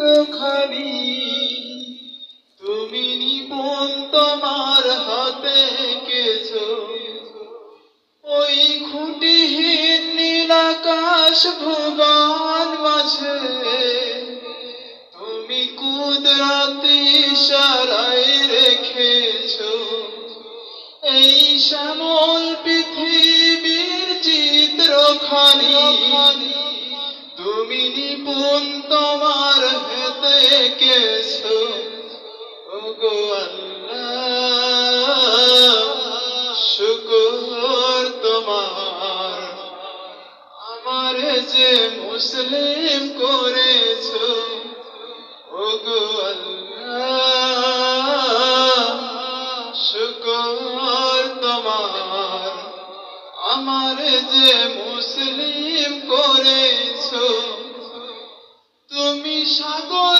চিত্রখানি তুমি নিপুণ তোমার হাতে কেছ ওই খুঁটিহীন নীল আকাশ ভুবন মাঝে। তুমি কুদরতি সারাই রেখেছ। এই শ্যামল পৃথিবীর চিত্রখানি। তুমি নিপুণ তোমার কেছো ওগো আল্লাহ তোমার। আমার যে মুসলিম করেছ, ওগো আল্লাহ তোমার। আমার যে মুসলিম করেছ, তুমি সাগরের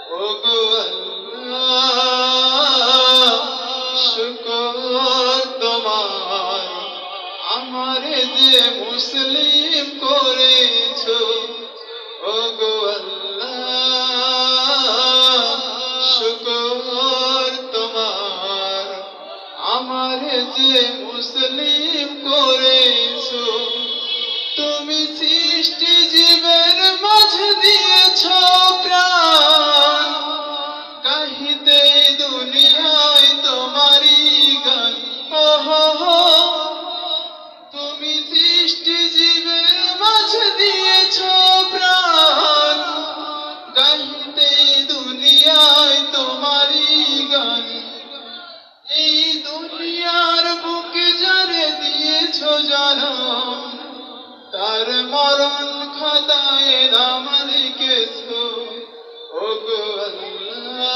শুকর তোমার আমার যে মুসলিম করেছ আল্লাহ শুকর তোমার আমার যে মুসলিম করেছ তুমি সৃষ্টি জীবের মাঝে দিয়েছ প্রাণ। কাহিতে দুনিয়ায় তোমারই গান। ওহো তুমি সৃষ্টি জীবের মাঝে দিয়েছ প্রাণ। গাহিতে দুনিয়ায় তোমারই গান। এই দুনিয়ার বুকে যারে দিয়েছ জানাম তার মরণ খাতায় নাম লিখেছ ও গো আল্লাহ।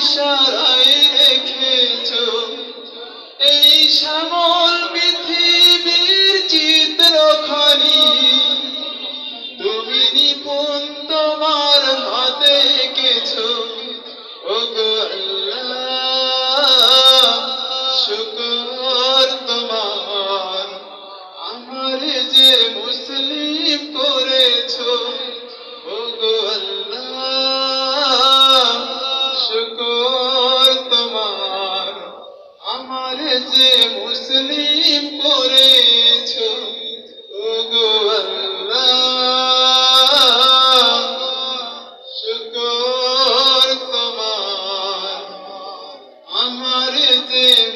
ইশারায় রেখেছো। এই শ্যামল পৃথিবীর চিত্রখানি, তুমি নিপুণ তোমার হাতে এঁকেছো। আল্লাহ শুকর তোমার, আমার যে মুসলিম করেছ। ওগো আল্লাহ শুকর যে মুসলিম করেছ ওগো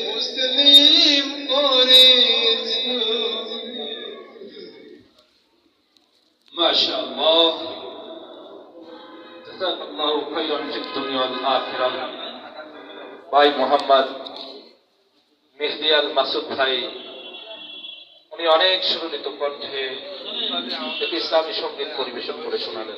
মুসলিম করেছ। মাশাআল্লাহ। জাযাকাল্লাহু খাইরান ফিদ দুনিয়া ভাই মোহাম্মদ মেহদিয়াল মাসুদ ভাই উনি অনেক সুরলিত কণ্ঠে ইসলামী সংগীত পরিবেশন করে শোনালেন।